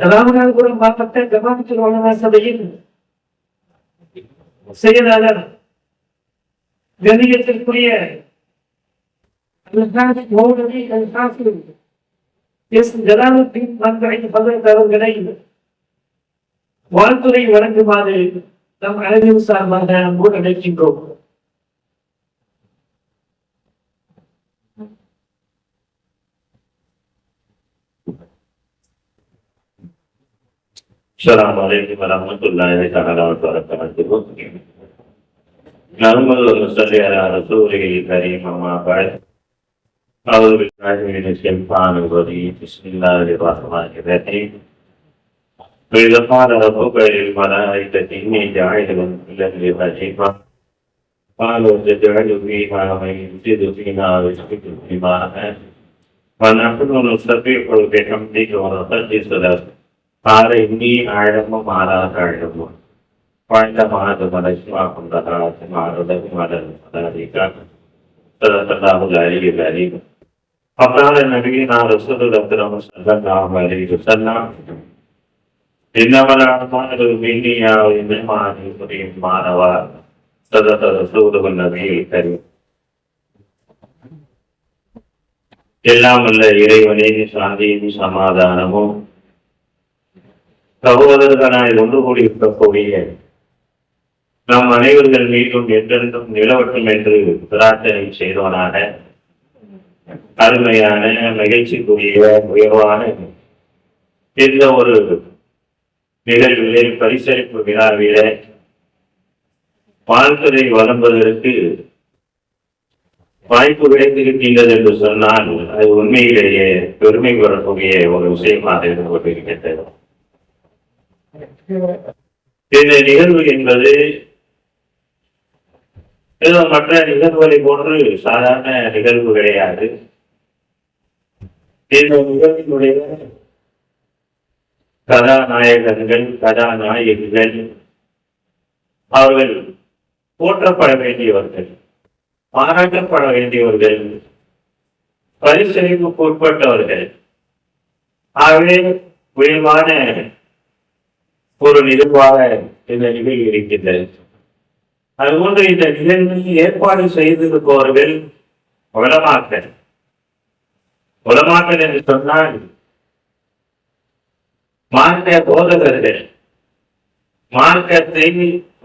ராமநாதபுரம் மாவட்ட ஜமாத்துல் உலமா சபையின் செயலாளர் கணியத்திற்குரிய எஸ் ஜலாலுத்தீன் மன்றை பதற்கு வாழ்த்துறை வழங்குமாறு நம் அனைவரும் சார்பாக அன்போடு السلام عليكم ورحمة الله تعالى وبركاته نحمد ونصلي على رسوله الكريم أما بعد أعوذ بالله من الشيطان الرجيم بسم الله الرحمن الرحيم وإذا قال ربك للملائكة إني جاعل في الأرض خليفة قالوا تجعل فيها من يفسد فيها ويسفك الدماء ونحن نسبح بحمدك ونقدس لك பாறை நீ ஆழமும் ஆறாத ஆழமும். வாழ்ந்த மாது மலசிமாகும் ததாசி மாறுதவி மலரும் பதாதிகாக அறிவு அறிவு. அப்ராத நடுவே நான் ரசூலுடத்திரம் சல்லாம். அறிவு சல்லாம் இன்னவரான மீனியாவின் மாறி புரியும் மாணவா சதத ரசூலுவன் நபியை கரும் எல்லாம் உள்ள இறைவனின் சாந்தியும் சமாதானமும். சகோதரர்களாய் ஒன்று கூடி இருக்கக்கூடிய நம் அனைவர்கள் மீண்டும் என்றென்றும் நிலவட்டும் என்று பிரார்த்தனை செய்தவனாக அருமையான மகிழ்ச்சிக்குரிய உயர்வான இந்த ஒரு நிகழ்விலே பரிசளிப்பு விழாவிலே வாழ்த்துறை வழங்குவதற்கு வாய்ப்பு கிடைத்திருக்கின்றது என்று சொன்னால் அது உண்மையிலேயே பெருமை பெறக்கூடிய ஒரு விஷயமாக இருந்து கொண்டிருக்கின்றது. இந்த நிகழ்வு என்பது ஏதோ மற்ற நிகழ்வுகளை போன்று சாதாரண நிகழ்வு கிடையாது. இந்த நிகழ்வினுடைய கதாநாயகர்கள் கதாநாயகிகள் அவர்கள் போற்றப்பட வேண்டியவர்கள் பாராட்டப்பட வேண்டியவர்கள் பரிசீலிப்புக்கு உட்பட்டவர்கள். ஆகவே உயர்வான ஒரு நிகழ்வாக இந்த நிகழ்வு இருக்கின்றது. அதுபோன்று இந்த நிகழ்வில் ஏற்பாடு செய்திருப்பவர்கள் உலமாக்கல். உலமாக்கல் என்று சொன்னால் மார்க்க போதகர்கள். மார்க்கத்தை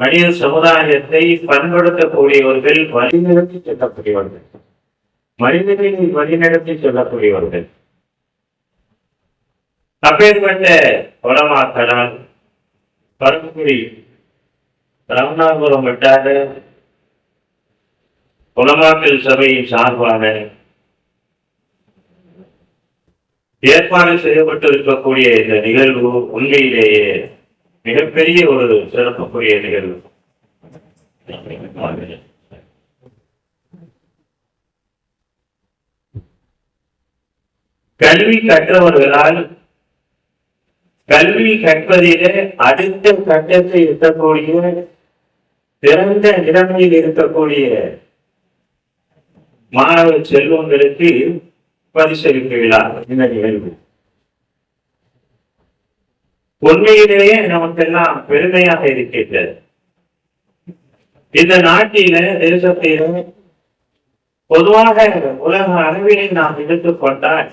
மனித சமுதாயத்தை பண்படுத்தக்கூடியவர்கள் வழிநடத்தி செல்லக்கூடியவர்கள். மனிதர்களை வழிநடத்தி செல்லக்கூடியவர்கள். அப்பேற்பட்ட உலமாக்களால் பரமக்குடி ராமநாதபுரம் வட்டார குலமாக்கல் சபையின் சார்பாக ஏற்பாடு செய்யப்பட்டு இருக்கக்கூடிய இந்த நிகழ்வு உண்மையிலேயே மிகப்பெரிய ஒரு சிறப்புக்குரிய நிகழ்வு. கல்வி கற்றவர்களால் கல்வி கற்பதிலே அடுத்த கட்டத்தை இருக்கக்கூடிய சிறந்த நிலைமையில் இருக்கக்கூடிய மாணவ செல்வங்களுக்கு பரிசளிப்பு விழா இந்த நிகழ்வு. உண்மையிலேயே நமக்கெல்லாம் பெருமையாக இருக்கின்றது. இந்த நாட்டில தேசத்தில பொதுவாக உலக அளவிலே நாம் எடுத்துக்கொண்டால்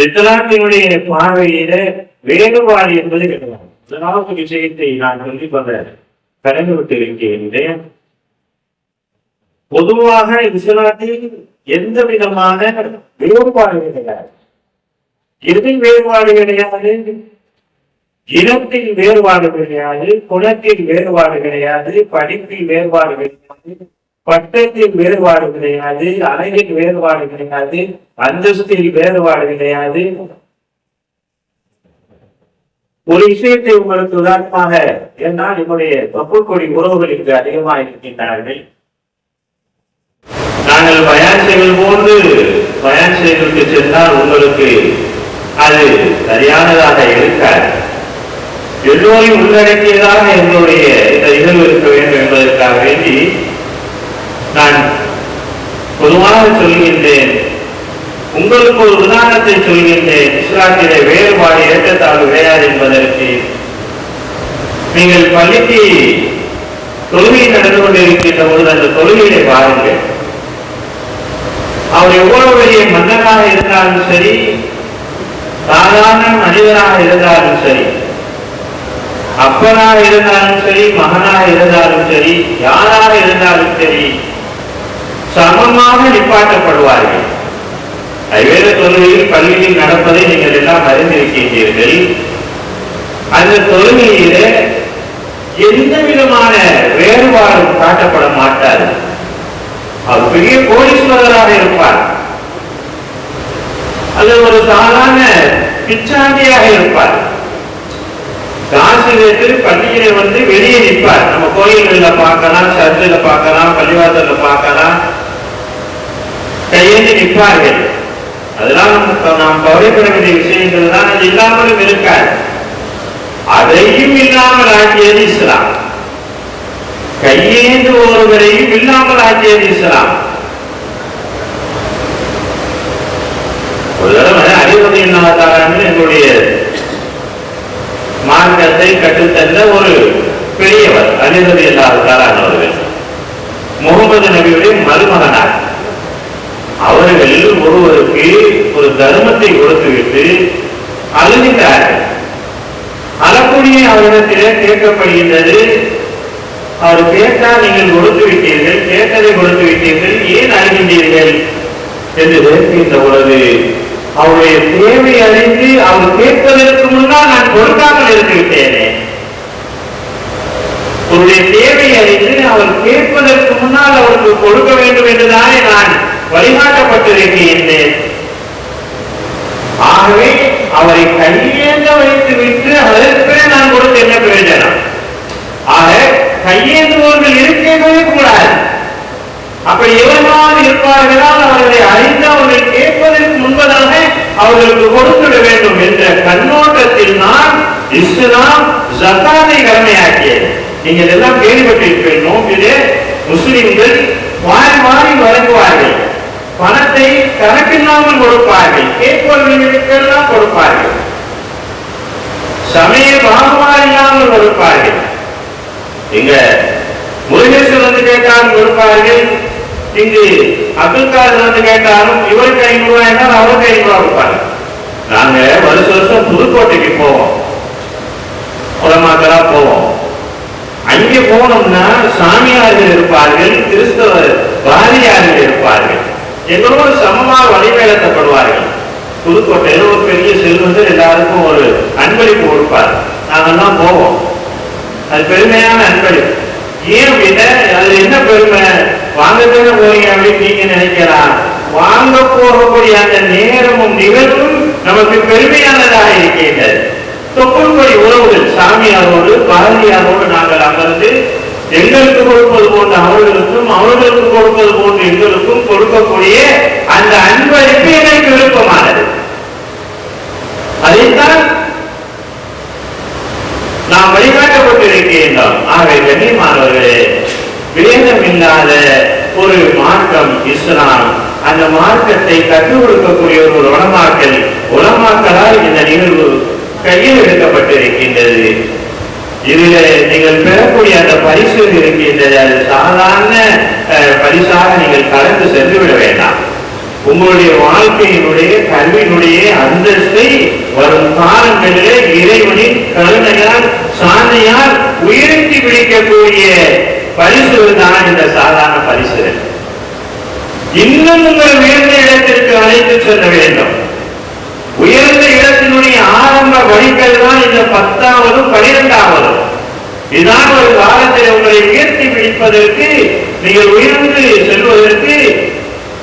சித்தனாத்தினுடைய பார்வையில வேறுபாடு என்பது கிடையாது. முதலாவது விஷயத்தை நான் சொல்லி பல கடந்து விட்டிருக்கின்றேன் பொதுவாக இஸ்லாத்தில் எந்த விதமான வேறுபாடு கிடையாது. எது வேறுபாடு கிடையாது? இனத்தில் வேறுபாடு கிடையாது. குணத்தில் வேறுபாடு கிடையாது. படிப்பில் வேறுபாடு கிடையாது. பட்டத்தில் வேறுபாடு கிடையாது அழகில் வேறுபாடு கிடையாது அந்தஸ்தில் வேறுபாடு கிடையாது. ஒரு விஷயத்தை உங்களுக்கு உதாரணமாக என்னால் என்னுடைய தொப்புக்கொடி உறவுகளுக்கு அதிகமாக இருக்கின்றார்கள். நாங்கள் பயன் செய்வது போன்று பயன் செய்வதற்கு சென்றால் உங்களுக்கு அது சரியானதாக இருக்காது. எல்லோரையும் உள்ளடக்கியதாக எங்களுடைய இந்த நிகழ்வு இருக்க வேண்டும் என்பதற்காக வேண்டி நான் பொதுவாக சொல்கின்றேன். உங்களுக்கு ஒரு உதாரணத்தை சொல்கின்றேன். இஸ்லாத்திலே வேறுபாடு வேறுபாடு ஏற்றத்தாழ்வு கிடையாது என்பதற்கு. நீங்கள் பள்ளிக்கு தொழுகை நடந்து கொண்டிருக்கின்ற பொழுது அந்த தொழுகையை பாருங்கள். அவர் எவ்வளவு பெரிய மன்னனாக இருந்தாலும் சரி சாதாரண மனிதனாக இருந்தாலும் சரி அப்பனாக இருந்தாலும் சரி மகனாக இருந்தாலும் சரி யாராக இருந்தாலும் சரி சமமாக நிப்பாட்டப்படுவார்கள். ஐவேத தொழுகையில் பள்ளியில் நடப்பதை நீங்கள் எல்லாம் அறிந்திருக்கின்றீர்கள். அந்த தொழுகையிலே எந்த விதமான வேறுபாடும் காட்டப்பட மாட்டார் அவர் பெரிய கோடீஸ்வரராக இருப்பார். அது ஒரு சாதாரண பிச்சாண்டியாக இருப்பார். காசு கேட்டு பள்ளியில வந்து வெளியே நிற்பார். நம்ம கோயில்களில் பார்க்கலாம் சர்ச்சில் பார்க்கலாம் பள்ளிவாசல்ல பார்க்கலாம். கையேந்தி நிற்பார்கள். அதெல்லாம் நம்ம நாம் கவலைப்பட வேண்டிய விஷயங்கள் தான் அது இல்லாமலும் இருக்காது. அதையும் இல்லாமல் ஆக்கியது இஸ்லாம். கையேந்து ஒருவரையும் இல்லாமல் ஆக்கியது இஸ்லாம். ஒரு தடவை அறிவுரை இல்லாதாரான்னு எங்களுடைய மார்க்கத்தை கற்றுத்தந்த ஒரு பெரியவர் அறிவுரை இல்லாதாரானவர்கள் முகமது நபியுடைய மருமகனார். அவர்கள் ஒருவருக்கு ஒரு தர்மத்தை கொடுத்துவிட்டு அழுகின்றார்கள் அழக்கூடிய அவரிடத்திலே கேட்கப்படுகின்றது. அவர் கேட்டால் நீங்கள் கொடுத்து விட்டீர்கள் கேட்டதை கொடுத்து விட்டீர்கள் ஏன் அழுகின்றீர்கள் என்று கேட்கின்ற பொழுது அவருடைய தேவை அறிந்து அவர் கேட்பதற்கு முன்னால் நான் கொடுக்காமல் இருந்துவிட்டேனே. விட்டேனே உன்னுடைய தேவை அறிந்து அவர் கேட்பதற்கு முன்னால் அவருக்கு கொடுக்க வேண்டும் என்றுதானே நான் வழிகாட்டப்பட்டிருக்கின்றேன் ஆகவே அவரை கையேந்த வைத்து விட்டு அதற்கு நான் கொடுத்து என்ன பிரயோஜனம் ஆக கையேந்துபவர்கள் இருக்கவே கூடாது. அப்படி எவர்களால் இருப்பார்களால் அவர்களை அறிந்து அவர்கள் கேட்பதற்கு முன்பதாக அவர்களுக்கு கொடுத்துவிட வேண்டும் என்ற கண்ணோட்டத்தில் நான் இஸ்லாம் ஜக்காத்தை கடமையாக்கியது நீங்கள் எல்லாம் கேள்விப்பட்டிருப்பேன் நோக்கிலே முஸ்லிம்கள் மாறி மாறி வழங்குவார்கள் பணத்தை கணக்கில்லாமல் கொடுப்பார்கள். கேட்பவர்களுக்கெல்லாம் கொடுப்பார்கள். சமய பாகுபாடு இல்லாமல் கொடுப்பார்கள். இங்க முருகேசன் வந்து கேட்டாலும் கொடுப்பார்கள். இங்கு அப்துல் காதர் வந்து கேட்டாலும் இவருக்கு ஐநூறு ரூபாய் என்றால் அவருக்கு ஐநூறு ரூபாய் கொடுப்பாங்க நாங்க வருஷ வருஷம் புதுக்கோட்டைக்கு போவோம். உலமாக்கலா போவோம். அங்கே போனோம்னா சாமியார்கள் இருப்பார்கள் கிறிஸ்தவ பாரியார்கள் இருப்பார்கள். எங்களோடு சமமாக வழிநடத்தப்படுவார்கள். புதுக்கோட்டையில் ஒரு பெரிய செல்வந்தர் எல்லாருக்கும் ஒரு அன்பளிப்பு கொடுப்பார். நாங்கெல்லாம் போவோம். அது பெருமையான அன்பளிப்பு. ஏன் அப்படின்னா அது என்ன பெருமை? வாங்கத்தானே போறீங்க அப்படின்னு நீங்க நினைக்கலாம். வாங்க போகக்கூடிய அந்த நேரமும் நிகழ்வும் நமக்கு பெருமையானதாக இருக்கின்றது. தொப்புள்படி உறவுகள் சாமியாரோடு பாரதியாரோடு நாங்கள் அமர்ந்து எங்களுக்கு கொடுப்பது போன்ற அவர்களுக்கும் அவர்கள் எங்களுக்கும் கொடுக்கக்கூடிய அந்த அன்பளிப்பு எனக்கு விருப்பமானது? அதைத்தான் நாம் வழிகாட்டப்பட்டிருக்கின்றோம் ஆகவே கண்ணியமானவர்களே வேதம் இல்லாத ஒரு மார்க்கம் இஸ்லாம் அந்த மார்க்கத்தை கற்றுக் கொடுக்கக்கூடிய ஒரு உலமாக்கல் உலமாக்களால் இந்த நிகழ்வு கையில் எடுக்கப்பட்டிருக்கின்றது. இதுல நீங்கள் பெறக்கூடிய அந்த பரிசு இருக்கின்றது அது சாதாரண பரிசாக நீங்கள் கலந்து சென்று விட வேண்டாம். உங்களுடைய வாழ்க்கையினுடைய கல்வியினுடைய அந்தஸ்தை வரும் காலங்களிலே இறைவனின் கருணையால் சாந்தையால் உயர்த்தி பிடிக்கக்கூடிய பரிசு தான் இந்த சாதாரண பரிசு இன்னும் உங்கள் உயர்ந்த இடத்திற்கு அழைத்து செல்ல வேண்டும். உயர்ந்த இடத்தினுடைய ஆரம்ப வழிகள் தான் இந்த பத்தாவதும் பனிரெண்டாவது இதுதான் ஒரு காலத்தில் உங்களை உயர்த்தி பிடிப்பதற்கு நீங்கள் உயர்ந்து செல்வதற்கு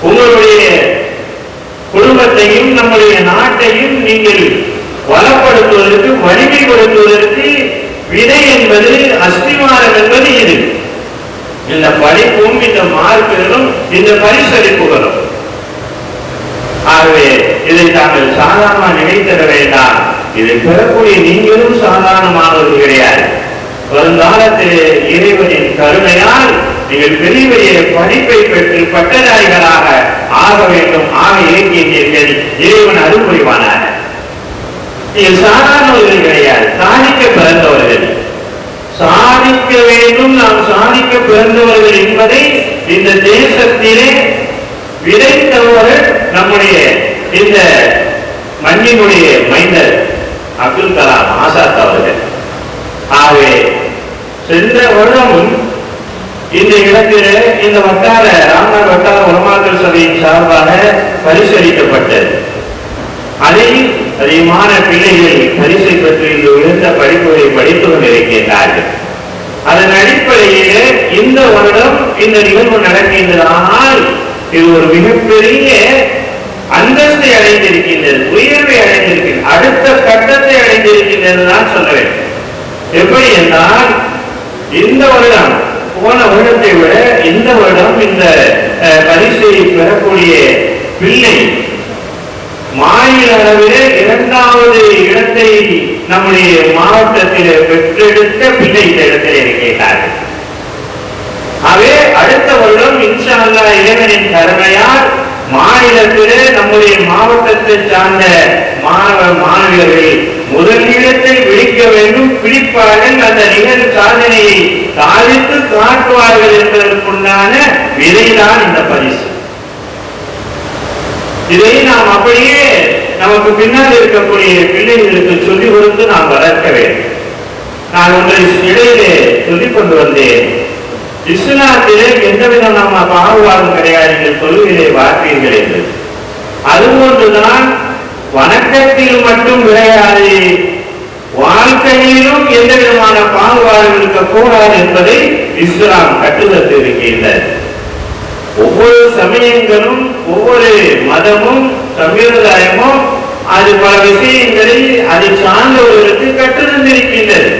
உங்களுடைய குடும்பத்தையும் நம்முடைய நாட்டையும் நீங்கள் வளப்படுத்துவதற்கு வலிமைப்படுத்துவதற்கு விதை என்பது அஸ்திவாரம் என்பது இது. இந்த படிப்பும் இந்த மார்க்குகளும் இந்த பரிசளிப்புகளும். ஆகவே இதை தாங்கள் சாதாரண நினைத்திட வேண்டாம். இதை பெறக்கூடிய நீங்களும் சாதாரணமானவர்கள் கிடையாது வருங்காலத்தில் இறைவனின் கருணையால் நீங்கள் பெரிய பெரிய படிப்பை பெற்று பட்டதாரிகளாக ஆக வேண்டும் ஆக இருக்கின்றீர்கள் இறைவன் அருள் புரிவானாக நீங்கள் சாதாரணவர்கள் கிடையாது சாதிக்க பிறந்தவர்கள். சாதிக்க வேண்டும் நாம் சாதிக்க பிறந்தவர்கள் என்பதை இந்த தேசத்திலே விதைத்தவர்கள் நம்முடைய இந்த மண்ணினுடைய மைந்தர் அப்துல் கலாம் ஆசாத் அவர்கள். ஆகவே சென்ற வருடமும் இந்த இடத்தில் இந்த வட்டார ராம்நாத் வட்டார உலமாக்கல் சபையின் சார்பாக பரிசளிக்கப்பட்டது அதில் அதிகமான பிள்ளைகள் பரிசை பெற்று இந்த உயர்ந்த படிப்புகளை படித்து கொண்டிருக்கின்றார்கள். அதன் அடிப்படையிலே இந்த வருடம் இந்த நிகழ்வு நடக்கின்றது ஆனால் இது ஒரு மிகப்பெரிய அந்தஸ்தை அடைந்திருக்கின்றது உயர்வை அடைந்திருக்கிறது அடுத்த கட்டத்தை அடைந்திருக்கின்றது தான் சொல்ல வேண்டும். எப்படி என்றால் இந்த வருடம் போன வருடத்தை விட இந்த வருடம் இந்த அஹ், பரிசை பெறக்கூடிய பிள்ளை மாநில அளவிலே இரண்டாவது இடத்தை நம்முடைய மாவட்டத்தில் பெற்றெடுத்த பிள்ளை இந்த இடத்தில் இருக்கின்றார்கள். ஆகவே அடுத்த வருடம் இன்ஷா இளைஞனின் இறைவனின் கருணையால் மாநிலத்திலே நம்முடைய மாவட்டத்தை சார்ந்த மாணவ மாணவியர்கள் முதல் இடத்தை வேண்டும். பிடிப்பார்கள். அந்த நிகழ் சாதனையை சாதித்து காட்டுவார்கள் என்பதற்குண்டான விதைதான் இந்த பரிசு. இதை நாம் அப்படியே நமக்கு பின்னால் இருக்கக்கூடிய பிள்ளைகளுக்கு சொல்லிக் கொடுத்து நாம் வளர்க்க வேண்டும். நான் உங்களை இடையிலே சொல்லிக் கொண்டு வந்தேன். இஸ்லாத்திலே எந்த விதமான பாகுபாடும் கிடையாது நீங்கள் தொழுவிலே வார்த்தீர்கள் என்று. அதுபோன்றுதான் வணக்கத்தில் மட்டும் கிடையாது வாழ்க்கையிலும் எந்த விதமான பாகுபாடு இருக்கக்கூடாது என்பதை இஸ்லாம் கட்டுதத்து இருக்கின்றது ஒவ்வொரு சமயங்களும் ஒவ்வொரு மதமும் சம்பிரதாயமும் அது பல விஷயங்களில் அதை சார்ந்தவர்களுக்கு கட்டுதந்திருக்கின்றது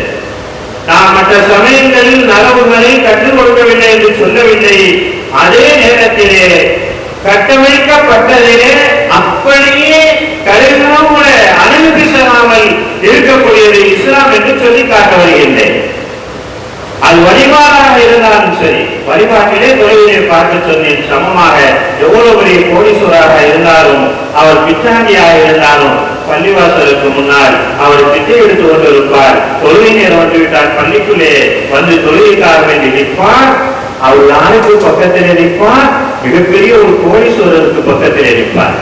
நாம் மற்ற சமயங்களில் நலவுகளை கற்றுக்கொள்ளவில்லை என்று சொல்லவில்லை. அதே நேரத்திலே கட்டமைக்கப்பட்டதிலே அப்படியே கருணாம அனுமதி செல்லாமல் இருக்கக்கூடியது இஸ்லாம் என்று சொல்லி காட்ட வருகின்றேன் அது வழிபாடாக இருந்தாலும் சரி. வழிபாட்டிலே தொழிலை பார்க்க சொன்னேன். சமமாக எவ்வளவு பெரிய கோடீஸ்வராக இருந்தாலும் அவர் பிச்சாண்டியாக இருந்தாலும் பள்ளிவாசலுக்கு முன்னால் அவர் பிச்சை எடுத்து கொண்டிருப்பார். தொழுகை நேரம் வந்துவிட்டால் பள்ளிக்குள்ளே வந்து தொழுகைக்காக வேண்டி நிற்பார். அவர் யாருக்கு பக்கத்திலே நிற்பார்? மிகப்பெரிய ஒரு கோடீஸ்வரருக்கு பக்கத்திலே நிற்பார்.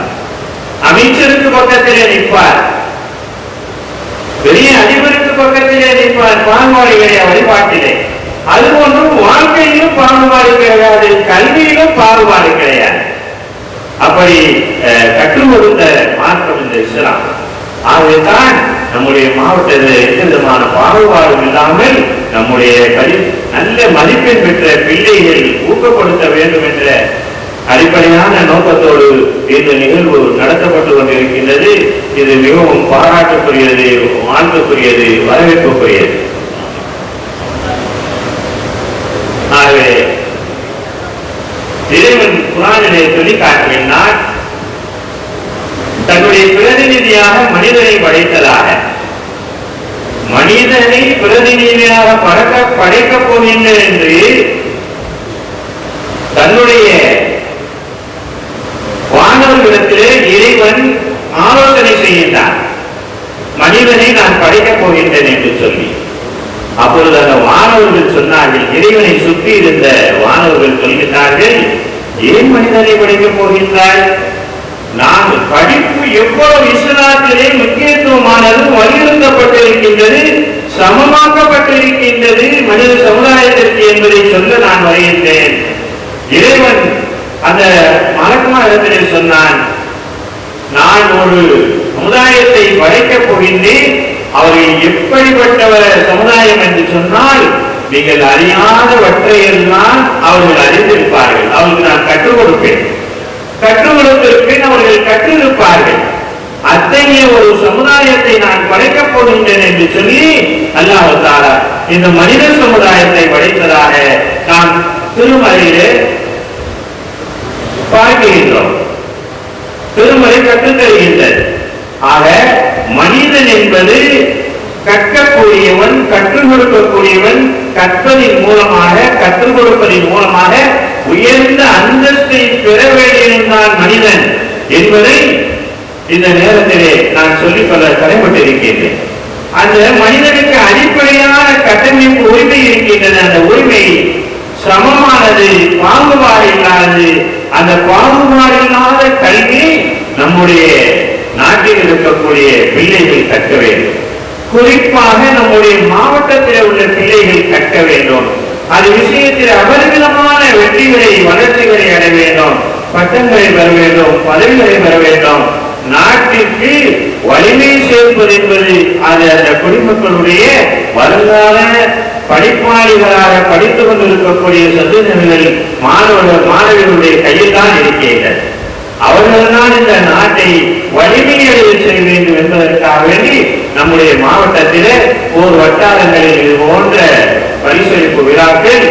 அமைச்சருக்கு பக்கத்திலே நிற்பார். பெரிய அதிபருக்கு பக்கத்திலே நிற்பார் பாகுபாடுகளை வழிபாட்டிலே. அதுபோன்று வாழ்க்கையிலும் பாகுபாடு கிடையாது கல்வியிலும் பாகுபாடு கிடையாது. அப்படி அஹ், கற்றுக் கொடுத்த மார்க்கம் இந்த இஸ்லாம். ஆகவேதான் நம்முடைய மாவட்டத்தில் எந்த விதமான பாகுபாடும் இல்லாமல் நம்முடைய நல்ல மதிப்பெண் பெற்ற பிள்ளைகள் ஊக்கப்படுத்த வேண்டும் என்ற அடிப்படையான நோக்கத்தோடு இந்த நிகழ்வு நடத்தப்பட்டு கொண்டிருக்கின்றது. இது மிகவும் பாராட்டுக்குரியது வாழ்த்துக்குரியது வரவேற்புக்குரியது. ஆகவே இறைவன் குரானிலே சொல்லி காட்டினார் தன்னுடைய பிரதிநிதியாக மனிதனை படைத்ததாக. மனிதனை பிரதிநிதியாக பறக்க படைக்கப் போகின்ற என்று தன்னுடைய வானவர்களிடத்திலே இறைவன் ஆலோசனை செய்கின்றான். மனிதனை நான் படைக்கப் போகின்றேன் என்று சொல்லி. அப்பொழுது அந்த வானவர்கள் சொன்னார்கள் இறைவனை சுற்றி இருந்த வானவர்கள் சொல்கின்றார்கள் ஏன் மனிதனை படைக்கப் போகின்றாய்? நான் படிப்பு எவ்வளவு இஸ்லாத்திலே முக்கியத்துவமானது வலியுறுத்தப்பட்டிருக்கின்றது சமமாக்கப்பட்டிருக்கின்றது மனித சமுதாயத்திற்கு என்பதை சொல்ல நான் வருகின்றேன். இறைவன் அந்த மலக்குமாரத்திலே சொன்னான் நான் ஒரு சமுதாயத்தை படைக்கப் போகின்றேன். அவர்கள் எப்படிப்பட்டவர் சமுதாயம் என்று சொன்னால் நீங்கள் அறியாதவற்றையெல்லாம் அவர்கள் அறிந்திருப்பார்கள். அவர்களுக்கு நான் கற்றுக் கொடுப்பேன். கற்றுக் கொடுத்திருப்பேன் அவர்கள் கற்றிருப்பார்கள். அத்தகைய ஒரு சமுதாயத்தை நான் படைக்கப் போகின்றேன் என்று சொல்லி அல்லாஹ் இந்த மனித சமுதாயத்தை படைத்ததாக நாம் திருமலையிலே பார்க்கின்றோம். திருமலை கற்றுத் தருகின்றது ஆக மனிதன் என்பது கற்கக்கூடியவன் கற்றுக் கொடுக்கக்கூடியவன் கற்பதின் மூலமாக கற்றுக் கொடுப்பதன் மூலமாக உயர்ந்த அந்தஸ்தை பெற வேண்டியிருந்தான் மனிதன் என்பதை இந்த நேரத்திலே நான் சொல்லிக்கொள்ள கடமைப்பட்டிருக்கின்றேன் அந்த மனிதனுக்கு அடிப்படையான கட்டமைப்பு உரிமை இருக்கின்றது அந்த உரிமை சமமானது பாகுபாடு இல்லாதது அந்த பாகுபாடு இல்லாத கல்வி நம்முடைய நாட்டில் இருக்கக்கூடிய பிள்ளைகள் கற்க வேண்டும். குறிப்பாக நம்முடைய மாவட்டத்தில் உள்ள பிள்ளைகள் கற்க வேண்டும். அது விஷயத்தில் அபரிமிதமான வெற்றிகளை வளர்ச்சிகளை அடைய வேண்டும். பட்டங்களை பெற வேண்டும் பதவிகளை பெற வேண்டும். நாட்டிற்கு வலிமை சேர்ப்பது என்பது அது அந்த குடிமக்களுடைய வருங்கால படிப்பாளிகளாக படித்துக் கொண்டிருக்கக்கூடிய சதுரங்கள் மாணவர்கள் மாணவர்களுடைய கையில் தான் இருக்கின்றது அவர்கள்தான் இந்த நாட்டை வலிமையடைய செய்ய வேண்டும் என்பதற்காக வேண்டி நம்முடைய மாவட்டத்திலே ஓர் வட்டாரங்களில் இது போன்ற பரிசளிப்பு விழாக்கள்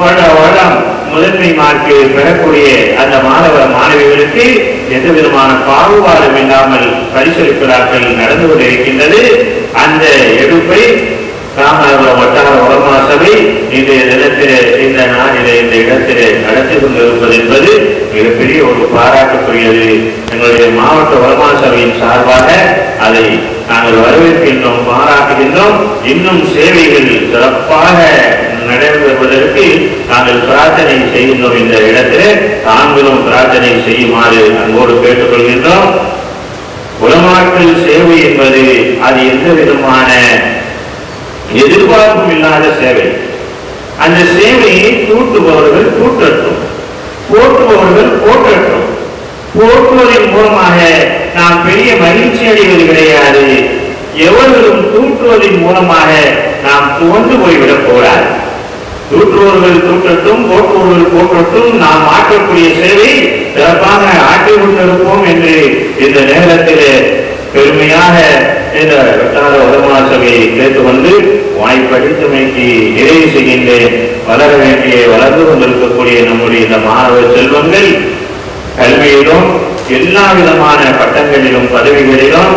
வருட வருடம் முதன்மை மார்க்கு பெறக்கூடிய அந்த மாணவ மாணவிகளுக்கு எந்த விதமான பாகுபாடும் இல்லாமல் பரிசளிப்பு நடந்து கொண்டிருக்கின்றது. அந்த எடுப்பை ராமநாதபுரம் வட்டார உலமா சபை இன்றைய தினத்திலே இந்த நாளிலே இந்த இடத்திலே நடத்தி கொண்டிருப்பது என்பது மிகப்பெரிய ஒரு பாராட்டுக்குரியது. எங்களுடைய மாவட்ட உலமா சபையின் சார்பாக அதை நாங்கள் வரவேற்கின்றோம் பாராட்டுகின்றோம். இன்னும் சேவைகள் சிறப்பாக நடைபெறுவதற்கு நாங்கள் பிரார்த்தனை செய்கின்றோம் இந்த இடத்திலே. தாங்களும் பிரார்த்தனை செய்யுமாறு அன்போடு கேட்டுக்கொள்கின்றோம். உலமாக்கள் சேவை என்பது அது எந்த விதமான எதிர்பார்ப்பும் இல்லாத சேவை. அந்த சேவையை தூட்டுபவர்கள் தூட்டட்டும் போற்றுபவர்கள் போற்றட்டும். போற்றுவதன் மூலமாக நாம் பெரிய மகிழ்ச்சி அடைவது கிடையாது. எவர்களும் தூற்றுவதன் மூலமாக நாம் துவந்து போய்விடக் கூடாது தூற்றுவர்கள் தூற்றட்டும் போற்றுவர்கள் போற்றட்டும். நாம் ஆற்றக்கூடிய சேவை சிறப்பாக ஆற்றி கொண்டிருப்போம் என்று இந்த நேரத்திலே பெருமையாக இந்த வட்டார உலமா சபையை கேட்டுக்கொண்டு வாய்ப்படித்தமைக்கு நிறைவு செய்கின்றேன். வளர வேண்டிய வளர்ந்து கொண்டிருக்கக்கூடிய நம்முடைய இந்த மாணவ செல்வங்கள் கல்வியிலும் எல்லா விதமான பட்டங்களிலும் பதவிகளிலும்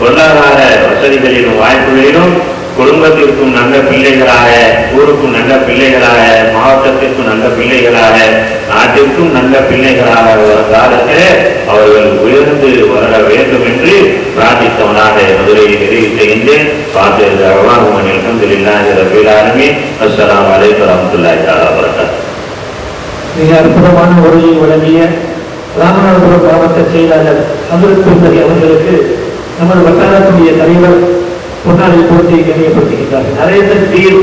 பொருளாதார வசதிகளிலும் வாய்ப்புகளிலும் குடும்பத்திற்கும் நல்ல பிள்ளைகளாக ஊருக்கும் நல்ல பிள்ளைகளாக மாவட்டத்திற்கும் நல்ல பிள்ளைகளாக நாட்டிற்கும் நல்ல பிள்ளைகளாக ஒரு காலத்தில் அவர்கள் உயர்ந்து வர வேண்டும் என்று பிரார்த்தித்தவனாக மதுரையை நிறைவு செய்கின்றேன் பார்த்து அல்லாஹுமன் அல்ஹம்துலில்லாஹி ரபில் ஆலமீன். அஸ்ஸலாமு அலைக்கும் வரஹ்மத்துல்லாஹி தஆலா வபரகாத்துஹு. மிக அற்புதமான உரையை வழங்கிய ராமநாதபுரம் கிராமத்தை செயலாளர் அமிர்த் பெருமதி அவர்களுக்கு நமது வட்டாரத்துடைய தலைவர் பொன்னாடை போட்டி கண்ணியப்படுத்துகின்றார் நரேந்திர தீர்